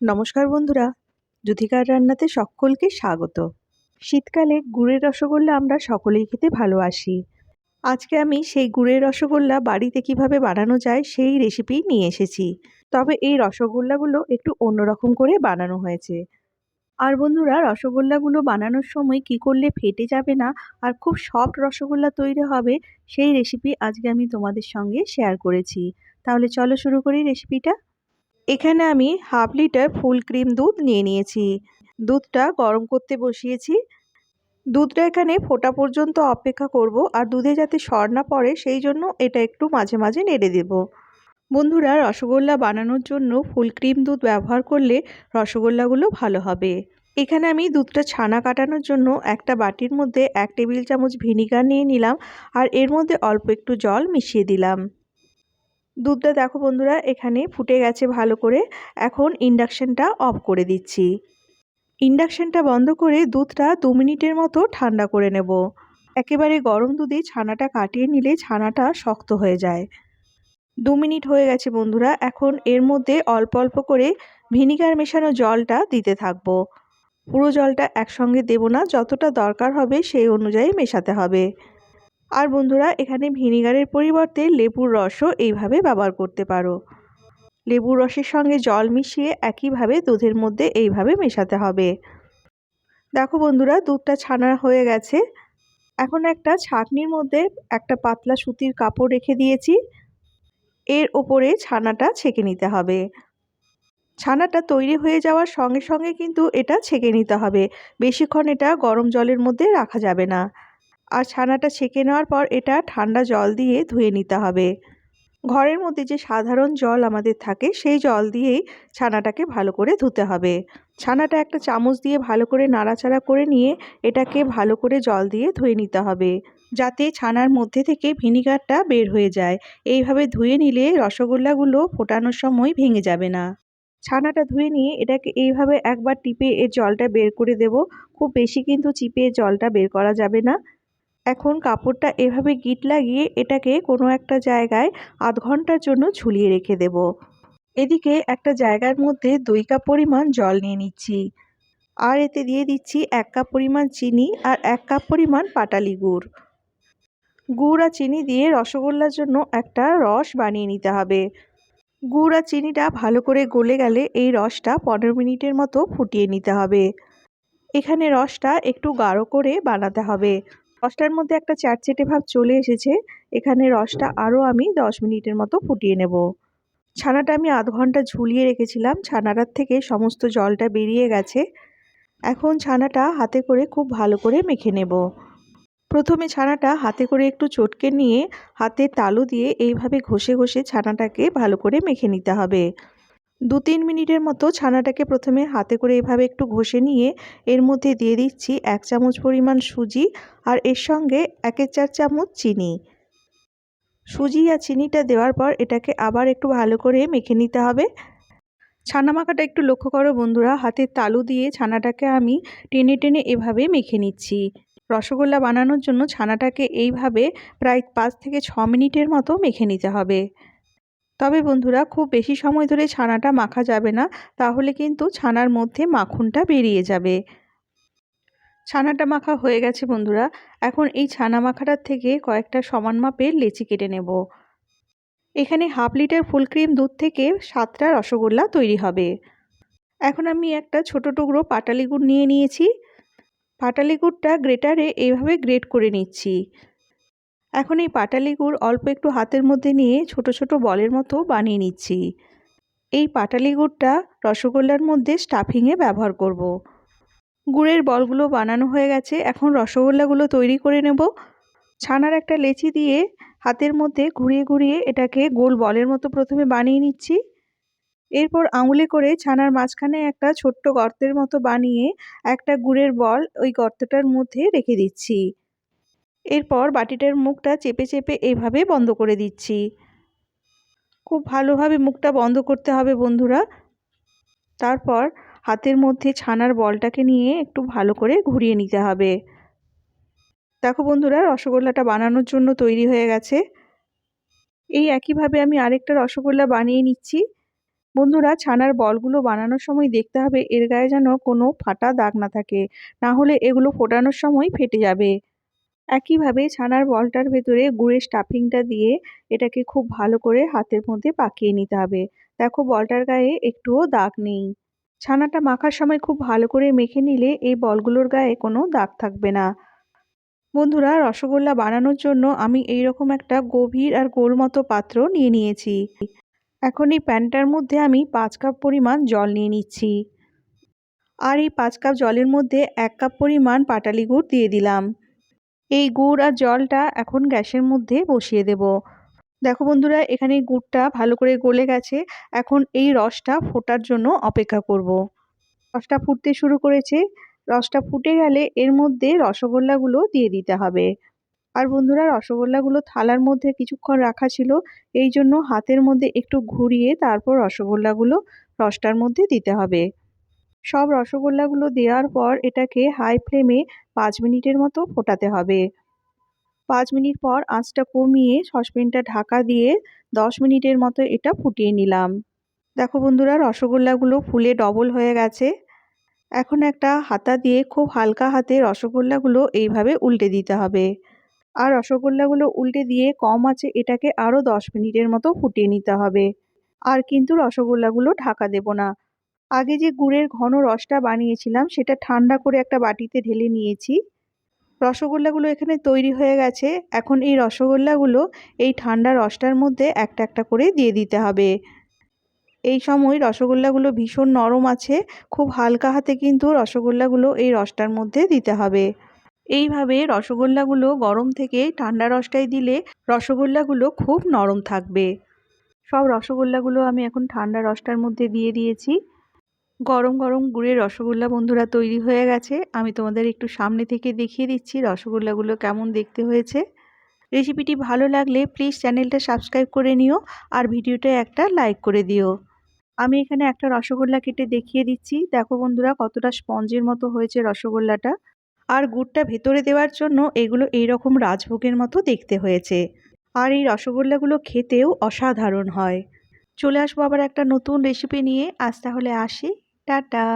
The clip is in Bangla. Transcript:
নমস্কার বন্ধুরা যুথিকার রান্নাতে সকলকে স্বাগত। শীতকালে গুড়ের রসগোল্লা আমরা সকলেই খেতে ভালোবাসি। আজকে আমি সেই গুড়ের রসগোল্লা বাড়িতে কীভাবে বানানো যায় সেই রেসিপি নিয়ে এসেছি। তবে এই রসগোল্লাগুলো একটু অন্যরকম করে বানানো হয়েছে। আর বন্ধুরা, রসগোল্লাগুলো বানানোর সময় কি করলে ফেটে যাবে না আর খুব সফট রসগোল্লা তৈরি হবে, সেই রেসিপি আজকে আমি তোমাদের সঙ্গে শেয়ার করেছি। তাহলে চলো শুরু করি রেসিপিটা এখানে আমি হাফ লিটার ফুল ক্রিম দুধ নিয়ে নিয়েছি। দুধটা গরম করতে বসিয়েছি। দুধটা এখানে ফোটা পর্যন্ত অপেক্ষা করব আর দুধে যাতে সর না পড়ে সেই জন্য এটা একটু মাঝে মাঝে নেড়ে দেব। বন্ধুরা, রসগোল্লা বানানোর জন্য ফুল ক্রিম দুধ ব্যবহার করলে রসগোল্লাগুলো ভালো হবে। এখানে আমি দুধটা ছানা কাটানোর জন্য একটা বাটির মধ্যে এক টেবিল চামচ ভিনিগার নিয়ে নিলাম আর এর মধ্যে অল্প একটু জল মিশিয়ে দিলাম। দুধটা দেখো বন্ধুরা, এখানে ফুটে গেছে ভালো করে। এখন ইন্ডাকশানটা অফ করে দিচ্ছি। ইন্ডাকশানটা বন্ধ করে দুধটা দু মিনিটের মতো ঠান্ডা করে নেব। একেবারে গরম দুধে ছানাটা কাটিয়ে নিলে ছানাটা শক্ত হয়ে যায়। দু মিনিট হয়ে গেছে বন্ধুরা, এখন এর মধ্যে অল্প অল্প করে ভিনিগার মেশানো জলটা দিতে থাকব। পুরো জলটা একসঙ্গে দেব না, যতটা দরকার হবে সেই অনুযায়ী মেশাতে হবে। আর বন্ধুরা, এখানে ভিনিগারের পরিবর্তে লেবুর রসও এইভাবে ব্যবহার করতে পারো। লেবুর রসের সঙ্গে জল মিশিয়ে একইভাবে দুধের মধ্যে এইভাবে মেশাতে হবে। দেখো বন্ধুরা, দুধটা ছানা হয়ে গেছে। এখন একটা ছাঁকনির মধ্যে একটা পাতলা সুতির কাপড় রেখে দিয়েছি। এর ওপরে ছানাটা ছেঁকে নিতে হবে। ছানাটা তৈরি হয়ে যাওয়ার সঙ্গে সঙ্গে কিন্তু এটা ছেঁকে নিতে হবে। বেশিক্ষণ এটা গরম জলের মধ্যে রাখা যাবে না। আর ছানাটা ছেঁকে নেওয়ার পর এটা ঠান্ডা জল দিয়ে ধুয়ে নিতে হবে। ঘরের মধ্যে যে সাধারণ জল আমাদের থাকে, সেই জল দিয়েই ছানাটাকে ভালো করে ধুতে হবে। ছানাটা একটা চামচ দিয়ে ভালো করে নাড়াচাড়া করে নিয়ে এটাকে ভালো করে জল দিয়ে ধুয়ে নিতে হবে, যাতে ছানার মধ্যে থেকে ভিনিগারটা বের হয়ে যায়। এইভাবে ধুয়ে নিলে রসগোল্লাগুলো ফোটানোর সময় ভেঙে যাবে না। ছানাটা ধুয়ে নিয়ে এটাকে এইভাবে একবার টিপে এর জলটা বের করে দেব। খুব বেশি কিন্তু চিপে জলটা বের করা যাবে না। এখন কাপড়টা এভাবে গিট লাগিয়ে এটাকে কোনো একটা জায়গায় আধ ঘণ্টার জন্য ঝুলিয়ে রেখে দেব। এদিকে একটা জায়গার মধ্যে দুই কাপ পরিমাণ জল নিয়ে নিচ্ছি। আর এতে দিয়ে দিচ্ছি এক কাপ পরিমাণ চিনি আর এক কাপ পরিমাণ পাটালি গুড়। গুড় আর চিনি দিয়ে রসগোল্লার জন্য একটা রস বানিয়ে নিতে হবে। গুড় আর চিনিটা ভালো করে গলে গেলে এই রসটা পনেরো মিনিটের মতো ফুটিয়ে নিতে হবে। এখানে রসটা একটু গাঢ় করে বানাতে হবে। রসটার মধ্যে একটা চারচেটে ভাব চলে এসেছে। এখানে রসটা আরও আমি দশ মিনিটের মতো ফুটিয়ে নেব। ছানাটা আমি আধ ঘণ্টা ঝুলিয়ে রেখেছিলাম। ছানাটার থেকে সমস্ত জলটা বেরিয়ে গেছে। এখন ছানাটা হাতে করে খুব ভালো করে মেখে নেব। প্রথমে ছানাটা হাতে করে একটু চটকে নিয়ে হাতের তালু দিয়ে এইভাবে ঘষে ঘষে ছানাটাকে ভালো করে মেখে নিতে হবে। দু তিন মিনিটের মতো ছানাটাকে প্রথমে হাতে করে এভাবে একটু ঘষে নিয়ে এর মধ্যে দিয়ে দিচ্ছি এক চামচ পরিমাণ সুজি আর এর সঙ্গে একের চার চামচ চিনি। সুজি আর চিনিটা দেওয়ার পর এটাকে আবার একটু ভালো করে মেখে নিতে হবে। ছানা মাখাটা একটু লক্ষ্য করো বন্ধুরা হাতের তালু দিয়ে ছানাটাকে আমি টেনে টেনে এভাবে মেখে নিচ্ছি। রসগোল্লা বানানোর জন্য ছানাটাকে এইভাবে প্রায় পাঁচ থেকে ছ মিনিটের মতো মেখে নিতে হবে। তবে বন্ধুরা, খুব বেশি সময় ধরে ছানাটা মাখা যাবে না, তাহলে কিন্তু ছানার মধ্যে মাখনটা বেরিয়ে যাবে। ছানাটা মাখা হয়ে গেছে বন্ধুরা, এখন এই ছানা মাখাটার থেকে কয়েকটা সমান মাপের লেচি কেটে নেব। এখানে হাফ লিটার ফুল ক্রিম দুধ থেকে সাতটা রসগোল্লা তৈরি হবে। এখন আমি একটা ছোট টুকরো পাটালি গুড় নিয়ে নিয়েছি। পাটালি গুড়টা গ্রেটারে এইভাবে গ্রেট করে নিচ্ছি। এখন এই পাটালি গুড় অল্প একটু হাতের মধ্যে নিয়ে ছোট ছোট বলের মতো বানিয়ে নিচ্ছি। এই পাটালি গুড়টা রসগোল্লার মধ্যে স্টাফিংয়ে ব্যবহার করব। গুড়ের বলগুলো বানানো হয়ে গেছে, এখন রসগোল্লাগুলো তৈরি করে নেব। ছানার একটা লেচি দিয়ে হাতের মধ্যে ঘুরিয়ে ঘুরিয়ে এটাকে গোল বলের মতো প্রথমে বানিয়ে নিচ্ছি। এরপর আঙুলে করে ছানার মাঝখানে একটা ছোট্ট গর্তের মতো বানিয়ে একটা গুড়ের বল ওই গর্তটার মধ্যে রেখে দিচ্ছি। এরপর বাটিটার মুখটা চেপে চেপে এইভাবে বন্ধ করে দিচ্ছি। খুব ভালোভাবে মুখটা বন্ধ করতে হবে বন্ধুরা। তারপর হাতের মধ্যে ছানার বলটাকে নিয়ে একটু ভালো করে ঘুরিয়ে নিতে হবে। দেখো বন্ধুরা, রসগোল্লাটা বানানোর জন্য তৈরি হয়ে গেছে। এই একইভাবে আমি আরেকটা রসগোল্লা বানিয়ে নিচ্ছি। বন্ধুরা, ছানার বলগুলো বানানোর সময় দেখতে হবে এর গায়ে যেন কোনো ফাটা দাগ না থাকে। না হলে এগুলো ফোটানোর সময় ফেটে যাবে। একইভাবে ছানার বলটার ভেতরে গুড়ের স্টাফিংটা দিয়ে এটাকে খুব ভালো করে হাতের মধ্যে পাকিয়ে নিতে হবে। দেখো বলটার গায়ে একটুও দাগ নেই। ছানাটা মাখার সময় খুব ভালো করে মেখে নিলে এই বলগুলোর গায়ে কোনো দাগ থাকবে না। বন্ধুরা, রসগোল্লা বানানোর জন্য আমি এই রকম একটা গভীর আর গোল মতো পাত্র নিয়ে নিয়েছি। এখন এই প্যানটার মধ্যে আমি পাঁচ কাপ পরিমাণ জল নিয়ে নিচ্ছি। আর এই পাঁচ কাপ জলের মধ্যে এক কাপ পরিমাণ পাটালি গুড় দিয়ে দিলাম। এই গুড় আর জলটা এখন গ্যাসের মধ্যে বসিয়ে দেব। দেখো বন্ধুরা, এখানে গুড়টা ভালো করে গলে গেছে। এখন এই রসটা ফোটার জন্য অপেক্ষা করব। রসটা ফুটতে শুরু করেছে। রসটা ফুটে গেলে এর মধ্যে রসগোল্লাগুলো দিয়ে দিতে হবে। আর বন্ধুরা, রসগোল্লাগুলো থালার মধ্যে কিছুক্ষণ রাখা ছিল। এই জন্য হাতের মধ্যে একটু ঘুরিয়ে তারপর রসগোল্লাগুলো রসটার মধ্যে দিতে হবে। সব রসগোল্লাগুলো দেওয়ার পর এটাকে হাই ফ্লেমে পাঁচ মিনিটের মতো ফোটাতে হবে। পাঁচ মিনিট পর আঁচটা কমিয়ে সসপ্যানটা ঢাকা দিয়ে দশ মিনিটের মতো এটা ফুটিয়ে নিলাম। দেখো বন্ধুরা, রসগোল্লাগুলো ফুলে ডবল হয়ে গেছে। এখন একটা হাতা দিয়ে খুব হালকা হাতে রসগোল্লাগুলো এইভাবে উল্টে দিতে হবে। আর রসগোল্লাগুলো উল্টে দিয়ে কম আছে এটাকে আরও দশ মিনিটের মতো ফুটিয়ে নিতে হবে। আর কিন্তু রসগোল্লাগুলো ঢাকা দেব না। আগে যে গুড়ের ঘন রসটা বানিয়েছিলাম, সেটা ঠান্ডা করে একটা বাটিতে ঢেলে নিয়েছি। রসগোল্লাগুলো এখানে তৈরি হয়ে গেছে। এখন এই রসগোল্লাগুলো এই ঠান্ডা রসটার মধ্যে একটা একটা করে দিয়ে দিতে হবে। এই সময় রসগোল্লাগুলো ভীষণ নরম আছে। খুব হালকা হাতে কিন্তু রসগোল্লাগুলো এই রসটার মধ্যে দিতে হবে। এইভাবে রসগোল্লাগুলো গরম থেকে ঠান্ডা রসটাই দিলে রসগোল্লাগুলো খুব নরম থাকবে। সব রসগোল্লাগুলো আমি এখন ঠান্ডা রসটার মধ্যে দিয়ে দিয়েছি। গরম গরম গুড়ের রসগোল্লা বন্ধুরা তৈরি হয়ে গেছে। আমি তোমাদের একটু সামনে থেকে দেখিয়ে দিচ্ছি রসগোল্লাগুলো কেমন দেখতে হয়েছে। রেসিপিটি ভালো লাগলে প্লিজ চ্যানেলটা সাবস্ক্রাইব করে নিও আর ভিডিওটা একটা লাইক করে দিও। আমি এখানে একটা রসগোল্লা কেটে দেখিয়ে দিচ্ছি। দেখো বন্ধুরা কতটা স্পঞ্জের মতো হয়েছে রসগোল্লাটা। আর গুড়টা ভেতরে দেওয়ার জন্য এগুলো এইরকম রাজভোগের মতো দেখতে হয়েছে। আর এই রসগোল্লাগুলো খেতেও অসাধারণ হয়। চলে আসব আবার একটা নতুন রেসিপি নিয়ে। আজ তাহলে আসি। টাটা